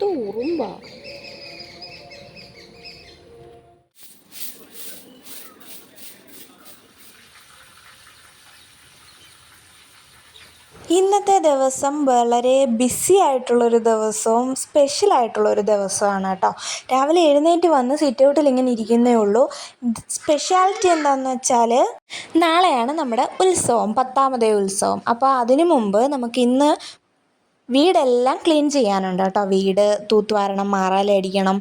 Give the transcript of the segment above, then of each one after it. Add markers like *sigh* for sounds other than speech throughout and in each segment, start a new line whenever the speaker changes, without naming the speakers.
എന്ത് ഉറുമ്പാ.
ഇന്നത്തെ ദിവസം വളരെ ബിസി ആയിട്ടുള്ളൊരു ദിവസവും സ്പെഷ്യൽ ആയിട്ടുള്ളൊരു ദിവസമാണ് കേട്ടോ. രാവിലെ എഴുന്നേറ്റ് വന്ന് സിറ്റ് ഔട്ടിൽ ഇങ്ങനെ ഇരിക്കുന്നേ ഉള്ളൂ. സ്പെഷ്യാലിറ്റി എന്താണെന്ന് വെച്ചാൽ നാളെയാണ് നമ്മുടെ ഉത്സവം പത്താമതേ ഉത്സവം. അപ്പോൾ അതിനു മുമ്പ് നമുക്ക് ഇന്ന് വീടെല്ലാം ക്ലീൻ ചെയ്യാനുണ്ട് കേട്ടോ. വീട് തൂത്തുവാരണം മാറാലടിക്കണം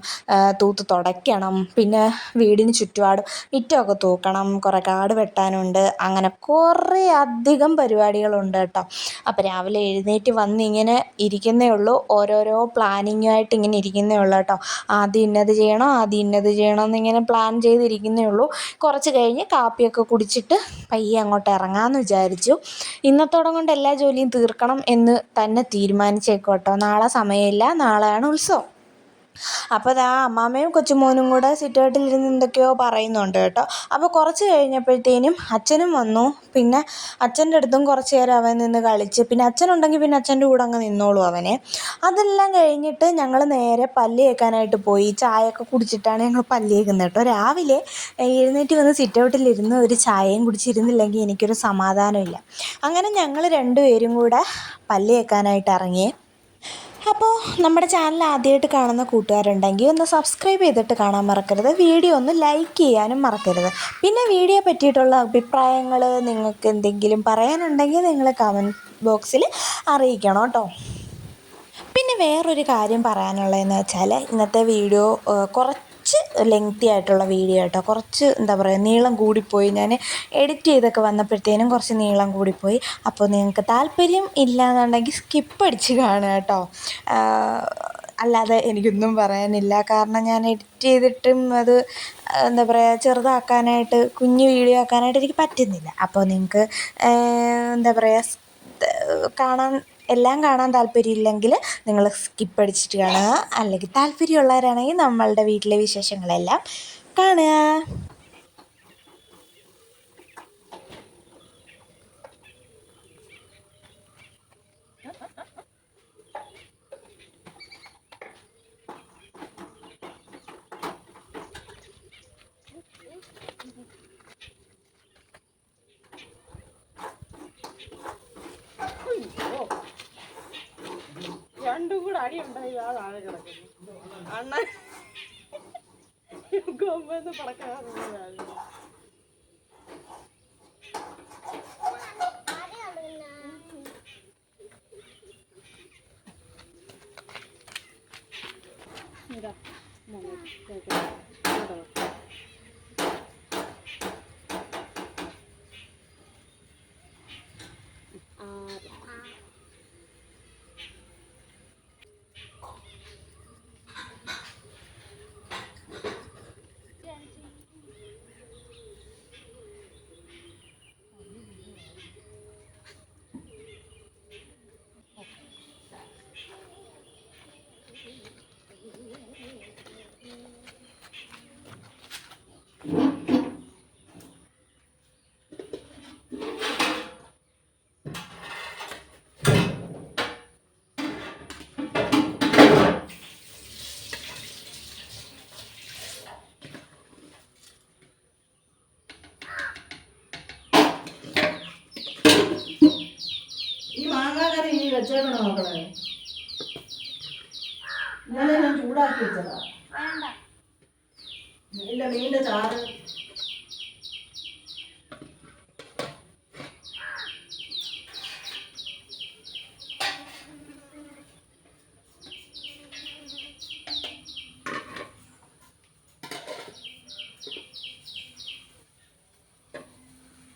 തൂത്ത് തുടയ്ക്കണം പിന്നെ വീടിന് ചുറ്റുപാടും മുറ്റമൊക്കെ തൂക്കണം കുറേ കാട് വെട്ടാനുണ്ട് അങ്ങനെ കുറേ അധികം പരിപാടികളുണ്ട് കേട്ടോ. അപ്പോൾ രാവിലെ എഴുന്നേറ്റ് വന്നിങ്ങനെ ഇരിക്കുന്നേ ഉള്ളൂ. ഓരോരോ പ്ലാനിങ്ങായിട്ട് ഇങ്ങനെ ഇരിക്കുന്നേ ഉള്ളൂ കേട്ടോ. ആദ്യം ഇന്നത് ചെയ്യണം ആദ്യം ഇന്നത് ചെയ്യണം എന്നിങ്ങനെ പ്ലാൻ ചെയ്തിരിക്കുന്നേ ഉള്ളൂ. കുറച്ച് കഴിഞ്ഞ് കാപ്പിയൊക്കെ കുടിച്ചിട്ട് പയ്യെ അങ്ങോട്ട് ഇറങ്ങാമെന്ന് വിചാരിച്ചു. ഇന്നത്തോടം കൊണ്ട് എല്ലാ ജോലിയും തീർക്കണം എന്ന് തന്നെ തീരുമാനിച്ചേക്കും കേട്ടോ നാളെ സമയമില്ല. നാളെയാണ് ഉത്സവം. അപ്പോൾ ദാ അമ്മാമ്മയും കൊച്ചുമോനും കൂടെ സിറ്റൗട്ടിലിരുന്ന് എന്തൊക്കെയോ പറയുന്നുണ്ട് കേട്ടോ. അപ്പോൾ കുറച്ച് കഴിഞ്ഞപ്പോഴത്തേനും അച്ഛനും വന്നു. പിന്നെ അച്ഛന്റെ അടുത്തും കുറച്ച് നേരം അവൻ നിന്ന് കളിച്ച്. പിന്നെ അച്ഛനുണ്ടെങ്കിൽ പിന്നെ അച്ഛന്റെ കൂടെ അങ്ങ് നിന്നോളൂ അവനെ. അതെല്ലാം കഴിഞ്ഞിട്ട് ഞങ്ങൾ നേരെ പല്ല് കേൾക്കാനായിട്ട് പോയി. ചായയൊക്കെ കുടിച്ചിട്ടാണ് ഞങ്ങൾ പല്ല് കേൾക്കുന്നത് കേട്ടോ. രാവിലെ എഴുന്നേറ്റ് വന്ന് സിറ്റൗട്ടിലിരുന്ന് ഒരു ചായയും കുടിച്ചിരുന്നില്ലെങ്കിൽ എനിക്കൊരു സമാധാനമില്ല. അങ്ങനെ ഞങ്ങൾ രണ്ടുപേരും കൂടെ പല്ല് കേൾക്കാനായിട്ട് ഇറങ്ങി. അപ്പോൾ നമ്മുടെ ചാനൽ ആദ്യമായിട്ട് കാണുന്ന കൂട്ടുകാരുണ്ടെങ്കിൽ ഒന്ന് സബ്സ്ക്രൈബ് ചെയ്തിട്ട് കാണാൻ മറക്കരുത്. വീഡിയോ ഒന്ന് ലൈക്ക് ചെയ്യാനും മറക്കരുത്. പിന്നെ വീഡിയോ പറ്റിയിട്ടുള്ള അഭിപ്രായങ്ങൾ നിങ്ങൾക്ക് എന്തെങ്കിലും പറയാനുണ്ടെങ്കിൽ നിങ്ങൾ കമന്റ് ബോക്സിൽ അറിയിക്കണം കേട്ടോ. പിന്നെ വേറൊരു കാര്യം പറയാനുള്ളതെന്ന് വെച്ചാൽ ഇന്നത്തെ വീഡിയോ കുറച്ച് ലെങ്തി ആയിട്ടുള്ള വീഡിയോ കേട്ടോ കുറച്ച് എന്താ പറയുക നീളം കൂടിപ്പോയി. ഞാൻ എഡിറ്റ് ചെയ്തൊക്കെ വന്നപ്പോഴത്തേനും കുറച്ച് നീളം കൂടിപ്പോയി. അപ്പോൾ നിങ്ങൾക്ക് താല്പര്യം ഇല്ലയെന്നുണ്ടെങ്കിൽ സ്കിപ്പ് അടിച്ച് കാണുക കേട്ടോ. അല്ലാതെ എനിക്കൊന്നും പറയാനില്ല. കാരണം ഞാൻ എഡിറ്റ് ചെയ്തിട്ടും അത് എന്താ പറയുക ചെറുതാക്കാനായിട്ട് കുഞ്ഞു വീഡിയോ ആക്കാനായിട്ട് എനിക്ക് പറ്റുന്നില്ല. അപ്പോൾ നിങ്ങൾക്ക് എന്താ പറയുക കാണാൻ എല്ലാം കാണാൻ താല്പര്യമില്ലെങ്കിൽ നിങ്ങൾ സ്കിപ്പ് അടിച്ചിട്ട് കാണുക. അല്ലെങ്കിൽ താല്പര്യമുള്ളവരാണെങ്കിൽ നമ്മളുടെ വീട്ടിലെ വിശേഷങ്ങളെല്ലാം കാണുക.
രണ്ടും കൂടെ അടി ഉണ്ടായി ആ താഴെ കിടക്കുന്നു അണ്ണ കൊമ്പെന്ന് പടക്കാറുണ്ട് വെച്ചേക്കണോ മക്കളെ? ഇന്നലെ ഞാൻ ചൂടാക്കി വെച്ചതാ. ഇല്ല മീന്റെ ചാറ്.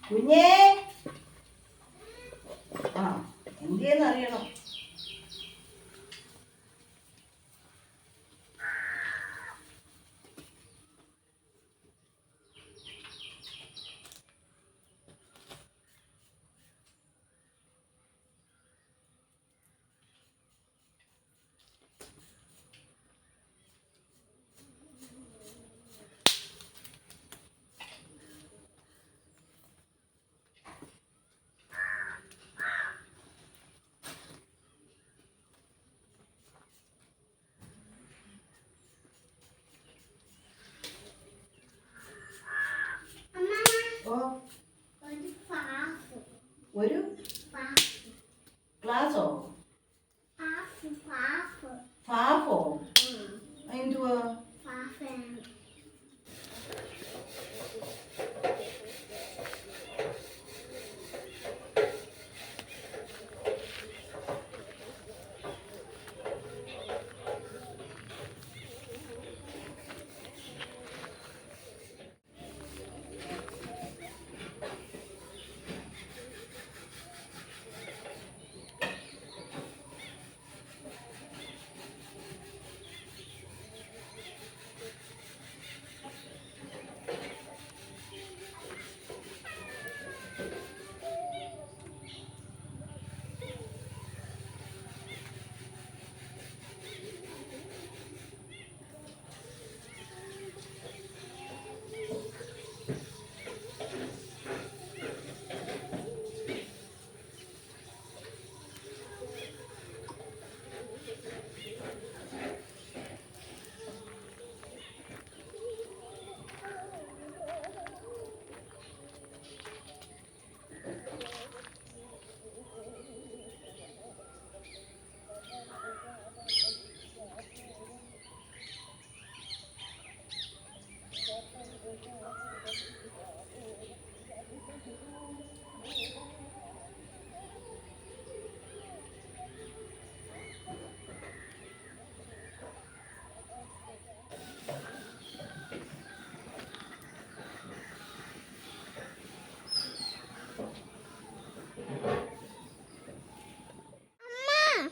കുഞ്ഞേ.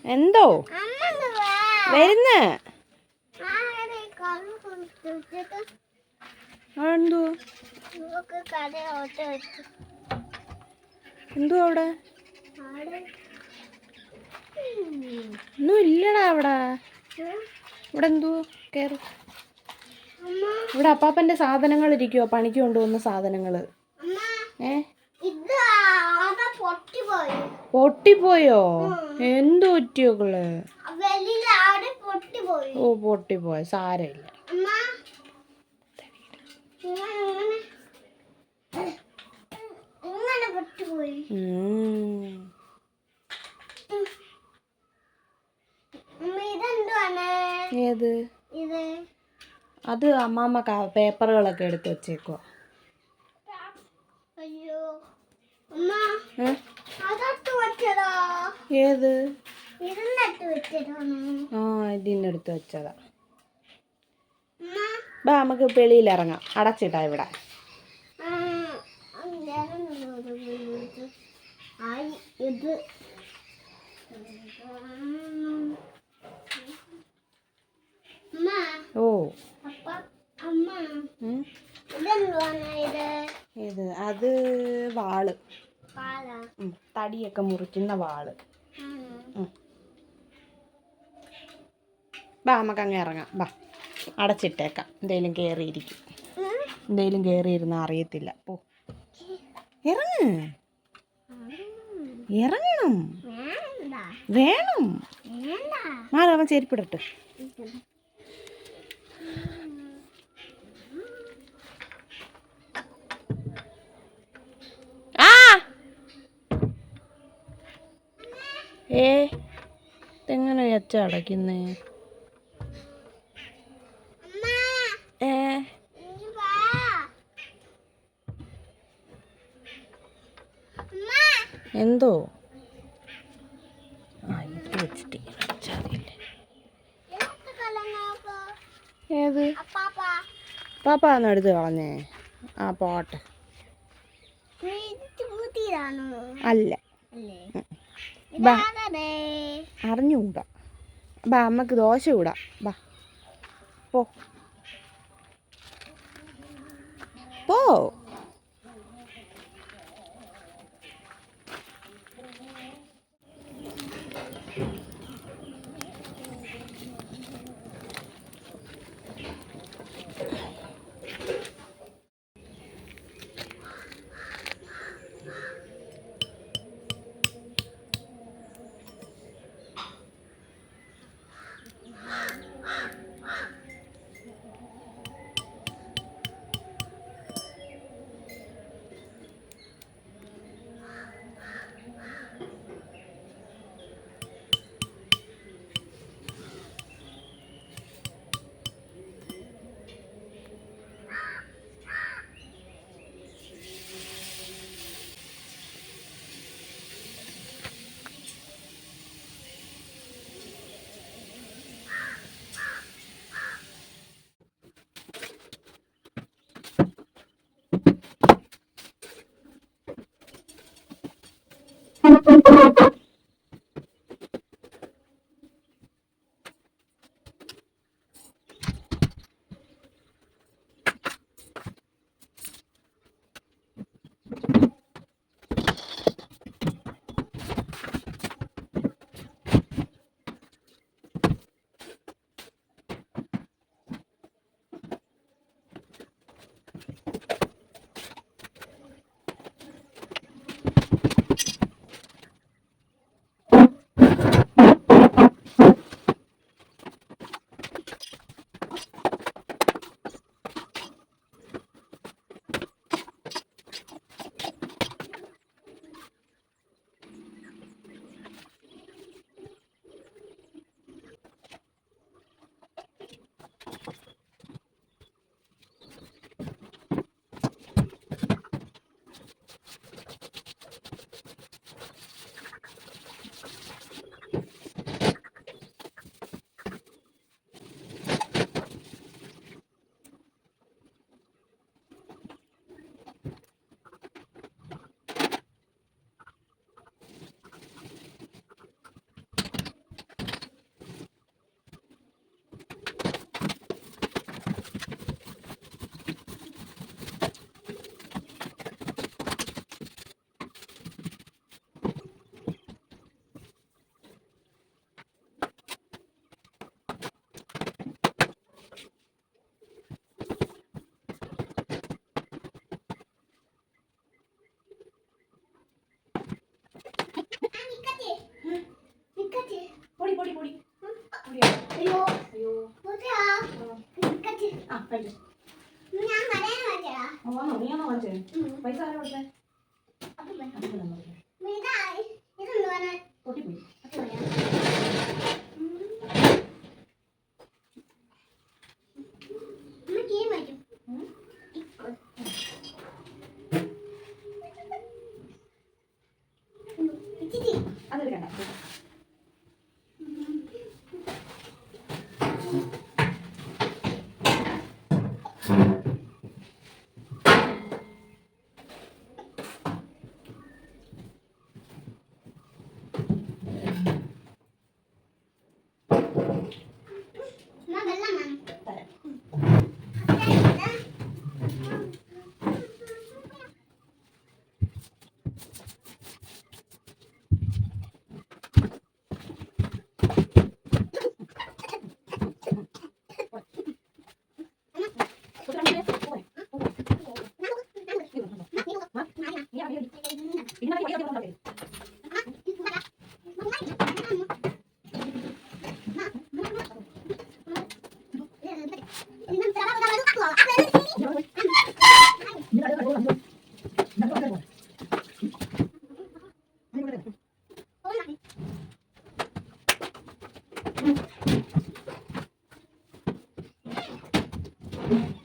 എന്തോ? വരുന്ന. എന്തോ എന്തോ അവിടെ? ഒന്നും ഇല്ലടാ അവിടെ. ഇവിടെ എന്തോ? കയറി ഇവിടെ അപ്പാപ്പന്റെ സാധനങ്ങൾ ഇരിക്കുവോ പണിക്ക് കൊണ്ടുവന്ന സാധനങ്ങൾ ഏ?
പൊട്ടിപ്പോയി.
എന്ത്
പറ്റിയോക്കൾ
ഓ പൊട്ടിപ്പോയ. സാരമില്ല. ഏത്? അത് അമ്മാമ്മ പേപ്പറുകളൊക്കെ എടുത്ത് വെച്ചേക്കുവാ
അയ്യോ അമ്മ
ഏ?
അതട്ട് വെച്ചതോ
ഏത്? ആ ഇതിനടുത്ത് വെച്ചതാ. ബാ നമുക്ക് വെളിയിൽ ഇറങ്ങാം അടച്ചിട്ടാ ഇവിടെ
ഇത്.
ഓ.
ഇത്
അത് വാൾ. തടിയൊക്കെ മുറിക്കുന്ന വാൾ. ബാ നമുക്ക് അങ്ങ് ഇറങ്ങാം. ബാ അടച്ചിട്ടേക്കാം. എന്തേലും കയറിയിരിക്കും എന്തേലും കയറിയിരുന്ന അറിയത്തില്ല. പോ. ഇറങ്ങ്. ഇറങ്ങണം. വേണം. മാറി അവൻ ചെരുപ്പിടട്ട് ആ ഏ? ഇതെങ്ങനെ അച്ച അടയ്ക്കുന്നേ? ഏ? എന്തോ? ആ ഇത് വെച്ചിട്ട് ഏത്?
പാപ്പാന്ന്
പാപ്പ ഒന്ന് എടുത്ത് കളഞ്ഞേ. ആ പോട്ടെ. അല്ലേ. ബാ. അറിഞ്ഞുകൂടാ. ബാ അമ്മയ്ക്ക് ദോശ കൂടാ ബാ. പോ. പോ.
Thank *laughs* you.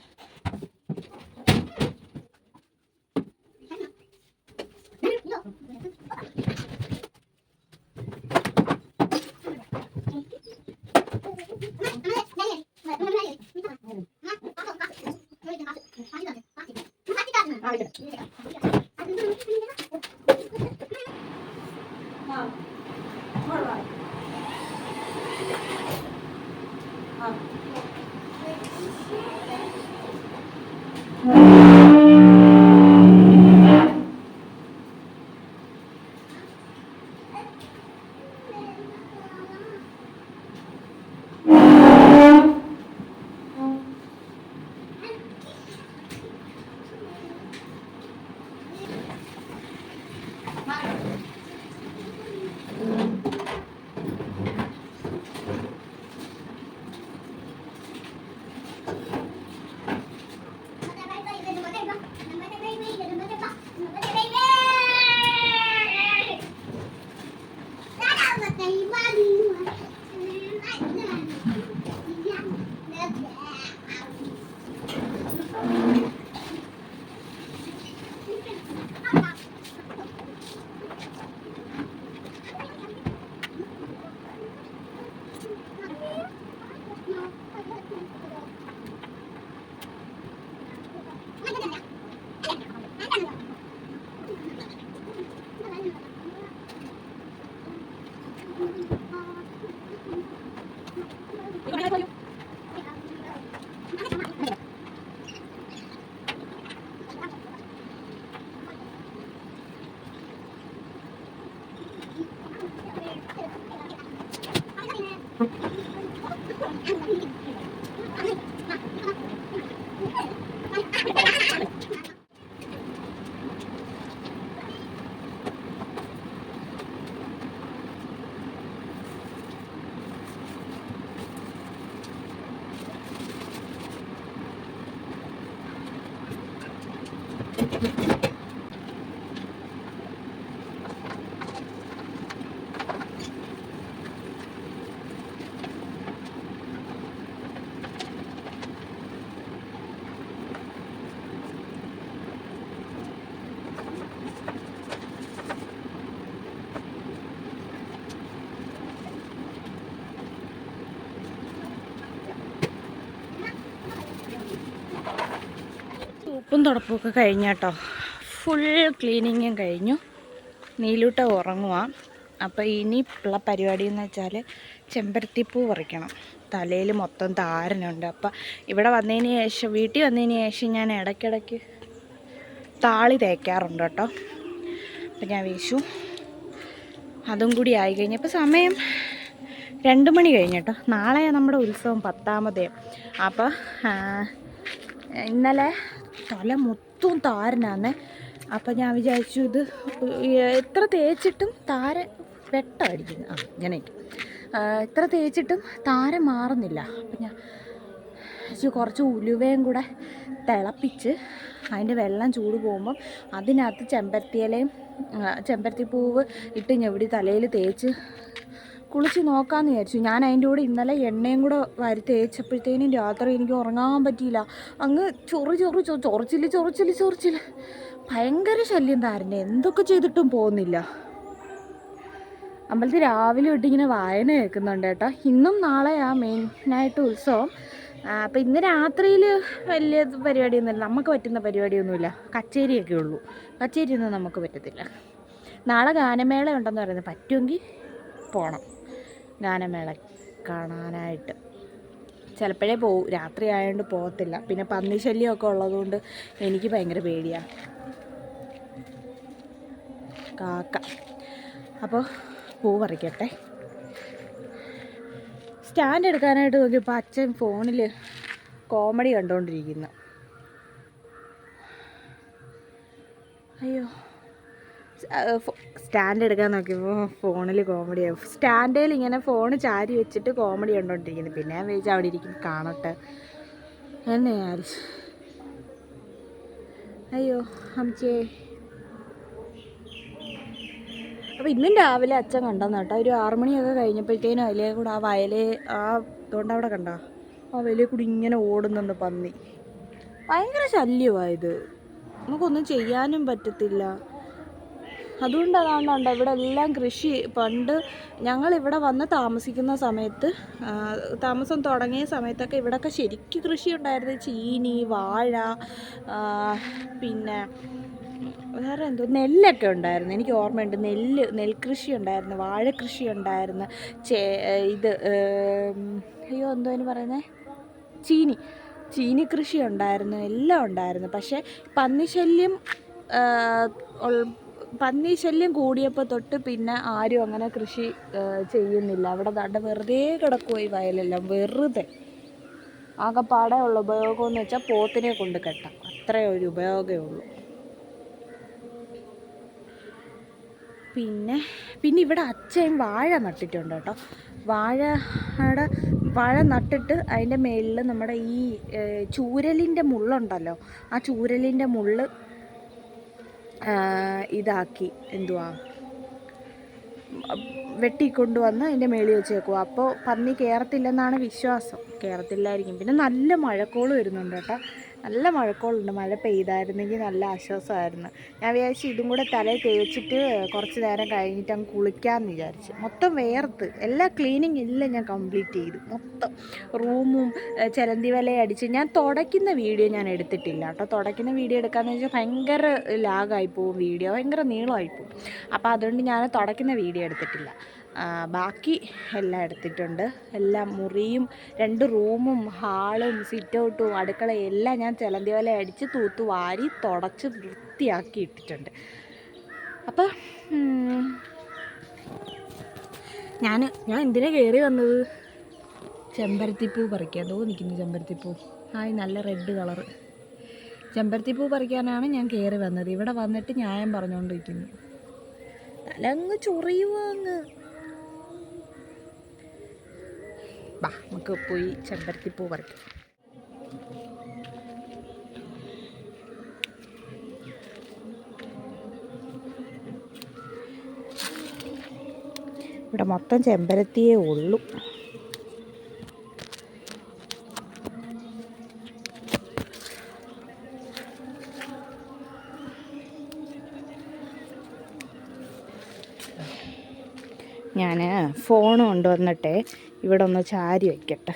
ഉപ്പും തുടപ്പുമൊക്കെ കഴിഞ്ഞാട്ടോ ഫുൾ ക്ലീനിങ്ങും കഴിഞ്ഞു. നീലൂട്ട ഉറങ്ങുക അപ്പോൾ ഇനി ഉള്ള പരിപാടി എന്ന് വെച്ചാൽ ചെമ്പരത്തിപ്പൂ പറിക്കണം. തലയിൽ മൊത്തം താരനുണ്ട്. അപ്പം ഇവിടെ വന്നതിന് ശേഷം വീട്ടിൽ വന്നതിന് ശേഷം ഞാൻ ഇടയ്ക്കിടയ്ക്ക് താളി തേക്കാറുണ്ട് കേട്ടോ. അപ്പം ഞാൻ വീശു അതും കൂടി ആയി കഴിഞ്ഞപ്പോൾ സമയം രണ്ട് മണി കഴിഞ്ഞിട്ടോ നാളെ നമ്മുടെ ഉത്സവം പത്താമതേ. അപ്പോൾ ഇന്നലെ തല മൊത്തവും താരനാന്ന്. അപ്പം ഞാൻ വിചാരിച്ചു ഇത് എത്ര തേച്ചിട്ടും താര വെട്ടമായിരിക്കുന്നു ആ ഇങ്ങനെയൊക്കെ എത്ര തേച്ചിട്ടും താര മാറുന്നില്ല. അപ്പം ഞാൻ കുറച്ച് ഉലുവയും കൂടെ തിളപ്പിച്ച് അതിന്റെ വെള്ളം ചൂട് പോകുമ്പം അതിനകത്ത് ചെമ്പരത്തിയിലയും ചെമ്പരത്തിപ്പൂവ് ഇട്ട് ഞെവിടി തലയിൽ തേച്ച് കുളിച്ച് നോക്കാമെന്ന് വിചാരിച്ചു. ഞാൻ അതിന്റെ കൂടെ ഇന്നലെ എണ്ണയും കൂടെ വരി തേച്ചപ്പോഴത്തേനും രാത്രി എനിക്ക് ഉറങ്ങാൻ പറ്റിയില്ല. അങ്ങ് ചൊറി ചൊറി ചൊ ചൊറിച്ചില്ല ചൊറിച്ചില്ല ചൊറിച്ചില്ല ഭയങ്കര ശല്യം താരന്റെ എന്തൊക്കെ ചെയ്തിട്ടും പോകുന്നില്ല. അമ്പലത്തിൽ രാവിലെ തൊട്ട് ഇങ്ങനെ വായന കേൾക്കുന്നുണ്ട് കേട്ടോ. ഇന്നും നാളെയാ മെയിനായിട്ട് ഉത്സവം. അപ്പം ഇന്ന് രാത്രിയിൽ വലിയ പരിപാടിയൊന്നുമില്ല. നമുക്ക് പറ്റുന്ന പരിപാടിയൊന്നുമില്ല. കച്ചേരിയൊക്കെ ഉള്ളൂ. കച്ചേരിയൊന്നും നമുക്ക് പറ്റത്തില്ല. നാളെ ഗാനമേള ഉണ്ടെന്ന് പറയുന്നത് പറ്റുമെങ്കിൽ പോകണം ഗാനമേള കാണാനായിട്ട്. ചിലപ്പോഴേ പോകും രാത്രി ആയതുകൊണ്ട് പോകത്തില്ല പിന്നെ പന്നി ശല്യമൊക്കെ ഉള്ളതുകൊണ്ട് എനിക്ക് ഭയങ്കര പേടിയാണ് കാക്ക. അപ്പോൾ പൂ പറിക്കട്ടെ. സ്റ്റാൻഡ് എടുക്കാനായിട്ട് നോക്കിയപ്പോൾ അച്ഛൻ ഫോണിൽ കോമഡി കണ്ടുകൊണ്ടിരിക്കുന്നു അയ്യോ. സ്റ്റാൻഡ് എടുക്കാൻ നോക്കിയപ്പോൾ ഫോണിൽ കോമഡി ആവും സ്റ്റാൻഡിൽ ഇങ്ങനെ ഫോൺ ചാരി വെച്ചിട്ട് കോമഡി കണ്ടോണ്ടിരിക്കുന്നു. പിന്നെ ഞാൻ വിചാരിച്ചു അവിടെ ഇരിക്കും കാണട്ടെ. വിചാരിച്ചു അയ്യോ അമ്മച്ചേ. അപ്പോൾ ഇന്നും രാവിലെ അച്ഛൻ കണ്ടെന്ന് കേട്ടോ. ഒരു ആറു മണിയൊക്കെ കഴിഞ്ഞപ്പോഴത്തേനും അതിലേ കൂടെ ആ വയലെ ആ ഇതുകൊണ്ട് അവിടെ കണ്ട? ആ വയലിൽ കൂടി ഇങ്ങനെ ഓടുന്നുണ്ട് പന്നി. ഭയങ്കര ശല്യമായത് നമുക്കൊന്നും ചെയ്യാനും പറ്റത്തില്ല. അതുകൊണ്ട് അതാണ്ടാണ്ട് ഇവിടെ എല്ലാം കൃഷി. പണ്ട് ഞങ്ങൾ ഇവിടെ വന്ന് താമസിക്കുന്ന സമയത്ത് താമസം തുടങ്ങിയ സമയത്തൊക്കെ ഇവിടെയൊക്കെ ശരിക്കും കൃഷി ഉണ്ടായിരുന്നു ചീനി വാഴ പിന്നെ വേറെ എന്തോ നെല്ലൊക്കെ ഉണ്ടായിരുന്നു. എനിക്ക് ഓർമ്മയുണ്ട് നെല്ല് നെൽകൃഷി ഉണ്ടായിരുന്നു വാഴക്കൃഷി ഉണ്ടായിരുന്നു ചേ ഇത് അയ്യോ എന്തോ എന്ന് പറയുന്നത് ചീനി ചീനി കൃഷി ഉണ്ടായിരുന്നു എല്ലാം ഉണ്ടായിരുന്നു. പക്ഷേ പന്നിശല്യം ആ, ശല്യം കൂടിയപ്പോൾ തൊട്ട് പിന്നെ ആരും അങ്ങനെ കൃഷി ചെയ്യുന്നില്ല. അവിടെ ദാണ്ട വെറുതെ കിടക്കുമോ ഈ വയലെല്ലാം. വെറുതെ. ആകെപ്പാടെ ഉള്ള ഉപയോഗം എന്ന് വെച്ചാൽ പോത്തിനെ കൊണ്ട് കെട്ടാം. അത്രേ ഒരു ഉപയോഗമേ ഉള്ളൂ. പിന്നെ പിന്നെ ഇവിടെ അച്ഛൻ വാഴ നട്ടിട്ടുണ്ട് കേട്ടോ. വാഴയുടെ വാഴ നട്ടിട്ട് അതിന്റെ മേളിൽ നമ്മുടെ ഈ ചൂരലിന്റെ മുള്ളുണ്ടല്ലോ. ആ ചൂരലിന്റെ മുള്ള് ഇതാക്കി. എന്തുവാ? വെട്ടിക്കൊണ്ടുവന്ന് അതിന്റെ മേളിൽ വെച്ചേക്കുക അപ്പോൾ പന്നി കയറത്തില്ലെന്നാണ് വിശ്വാസം. കയറത്തില്ലായിരിക്കും പിന്നെ നല്ല മഴക്കോൾ വരുന്നുണ്ട് കേട്ടോ. നല്ല മഴക്കോളുണ്ട്. മഴ പെയ്തായിരുന്നെങ്കിൽ നല്ല ആശ്വാസമായിരുന്നു. ഞാൻ വിചാരിച്ചു ഇതും കൂടെ തലയിൽ തേച്ചിട്ട് കുറച്ച് നേരം കഴിഞ്ഞിട്ട് അങ്ങ് കുളിക്കാമെന്ന് വിചാരിച്ചു. മൊത്തം വേർത്ത്. എല്ലാ ക്ലീനിങ് എല്ലാം ഞാൻ കംപ്ലീറ്റ് ചെയ്തു. മൊത്തം റൂമും ചിലന്തി വലയും അടിച്ച് ഞാൻ തുടയ്ക്കുന്ന വീഡിയോ ഞാൻ എടുത്തിട്ടില്ല കേട്ടോ. തുടയ്ക്കുന്ന വീഡിയോ എടുക്കാമെന്ന് വെച്ചാൽ ഭയങ്കര ലാഗായി പോവും വീഡിയോ. ഭയങ്കര നീളമായി പോവും. അപ്പോൾ അതുകൊണ്ട് ഞാൻ തുടയ്ക്കുന്ന വീഡിയോ എടുത്തിട്ടില്ല. ബാക്കി എല്ലാം എടുത്തിട്ടുണ്ട്. എല്ലാം മുറിയും രണ്ട് റൂമും ഹാളും സിറ്റ് ഔട്ടും അടുക്കളയും എല്ലാം ഞാൻ ചിലന്തി വല അടിച്ച് തൂത്ത് വാരി തുടച്ച് വൃത്തിയാക്കി ഇട്ടിട്ടുണ്ട്. അപ്പോൾ ഞാൻ ഞാൻ എന്തിനാ കയറി വന്നത്? ചെമ്പരത്തിപ്പൂ പറിക്കാൻ. തോന്നിക്കുന്നു ചെമ്പരത്തിപ്പൂ. ആയി നല്ല റെഡ് കളറ്. ചെമ്പരത്തിപ്പൂ പറിക്കാനാണ് ഞാൻ കയറി വന്നത്. ഇവിടെ വന്നിട്ട് ന്യായം പറഞ്ഞുകൊണ്ടിരിക്കുന്നു തല അങ്ങ്? വാ നമുക്ക് പോയി ചെമ്പരത്തിപ്പൂ പറിക്കാം. ഇവിടെ മൊത്തം ചെമ്പരത്തിയേ ഉള്ളൂ. ഞാൻ ഫോൺ കൊണ്ടുവന്നിട്ട് ഇവിടെ ഒന്ന് ചാരി വയ്ക്കട്ടെ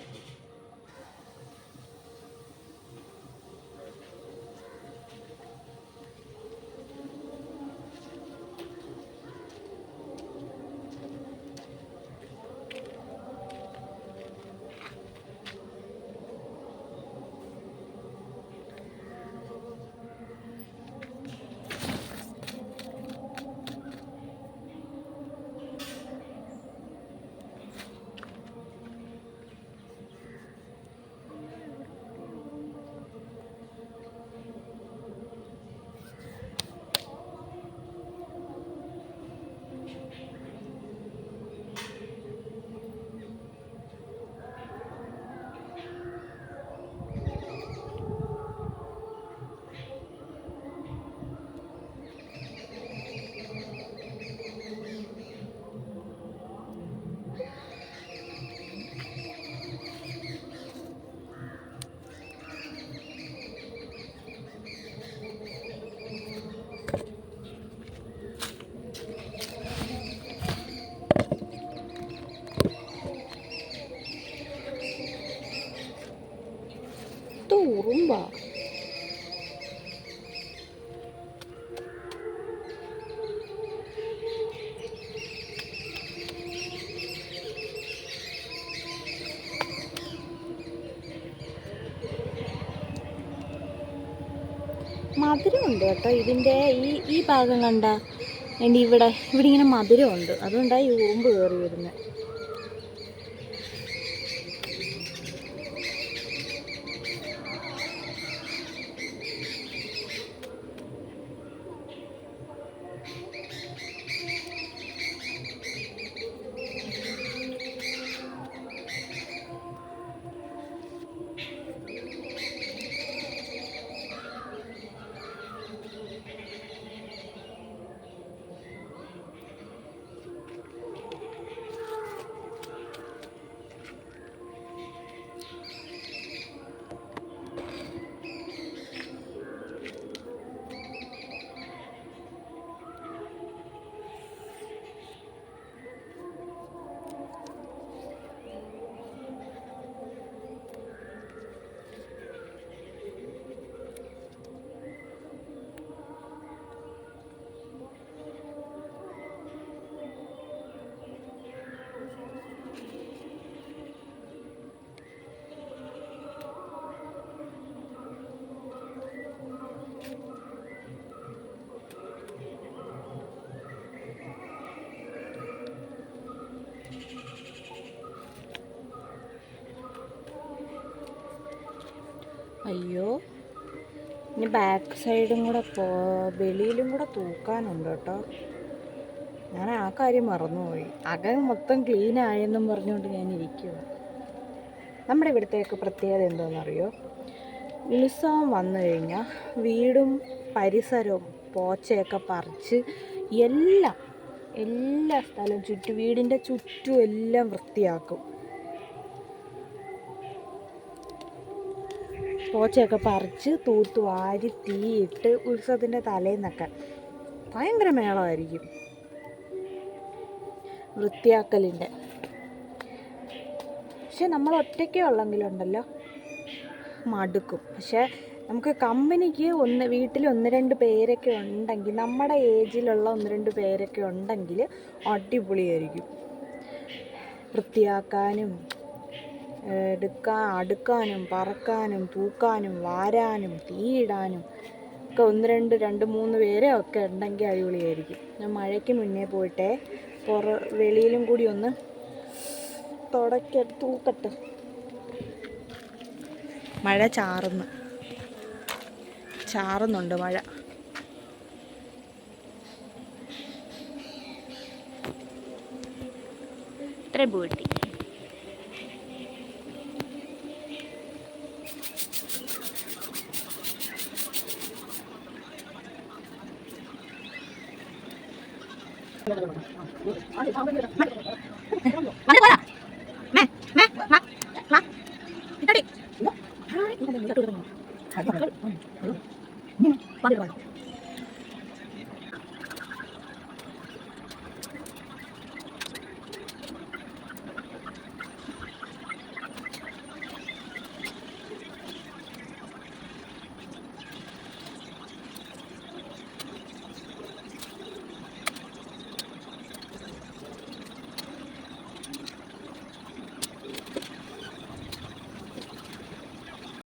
മധുരമുണ്ട് കേട്ടോ. ഇതിന്റെ ഈ ഈ ഭാഗം കണ്ട എന്റെ ഇവിടെ ഇവിടെ ഇങ്ങനെ മധുരമുണ്ട്. അതുകൊണ്ടാണ് ഈ ഉറുമ്പ് കയറി വരുന്നത് അയ്യോ. ഇനി ബാക്ക് സൈഡും കൂടെ പോ വെളിയിലും കൂടെ തൂക്കാനുണ്ട് കേട്ടോ. ഞാൻ ആ കാര്യം മറന്നുപോയി. അകം മൊത്തം ക്ലീൻ ആയെന്നും പറഞ്ഞുകൊണ്ട് ഞാൻ ഇരിക്കുക നമ്മുടെ ഇവിടുത്തെയൊക്കെ പ്രത്യേകത എന്താണെന്നറിയോ ഉത്സവം വന്നു കഴിഞ്ഞാൽ വീടും പരിസരവും പോച്ചയൊക്കെ പറിച്ച് എല്ലാം എല്ലാ സ്ഥലവും ചുറ്റും വീടിന്റെ ചുറ്റും എല്ലാം വൃത്തിയാക്കും. പോച്ചയൊക്കെ പറിച്ച് തൂത്ത് വാരി തീയിട്ട് ഉത്സവത്തിന്റെ തലേന്നൊക്കെ. ഭയങ്കര മേളമായിരിക്കും. വൃത്തിയാക്കലിന്റെ. പക്ഷെ നമ്മൾ ഒറ്റയ്ക്കേ ഉള്ളെങ്കിലുണ്ടല്ലോ മടുക്കും. പക്ഷേ നമുക്ക് കമ്പനിക്ക് ഒന്ന് വീട്ടിൽ ഒന്ന് രണ്ട് പേരൊക്കെ ഉണ്ടെങ്കിൽ നമ്മുടെ ഏജിലുള്ള ഒന്ന് രണ്ട് പേരൊക്കെ ഉണ്ടെങ്കിൽ അടിപൊളിയായിരിക്കും. വൃത്തിയാക്കാനും എടുക്കാൻ അടുക്കാനും പറക്കാനും തൂക്കാനും വാരാനും തീയിടാനും ഒക്കെ ഒന്ന് രണ്ട് രണ്ട് മൂന്ന് പേരെ ഒക്കെ ഉണ്ടെങ്കിൽ അടിപൊളിയായിരിക്കും. ഞാൻ മഴയ്ക്ക് മുന്നേ പോയിട്ടെ പുറ വെളിയിലും കൂടി ഒന്ന് തുടക്ക തൂക്കട്ടെ. മഴ ചാറുന്നു. ചാറുന്നുണ്ട് മഴ. ഇത്രയും പോയിട്ട്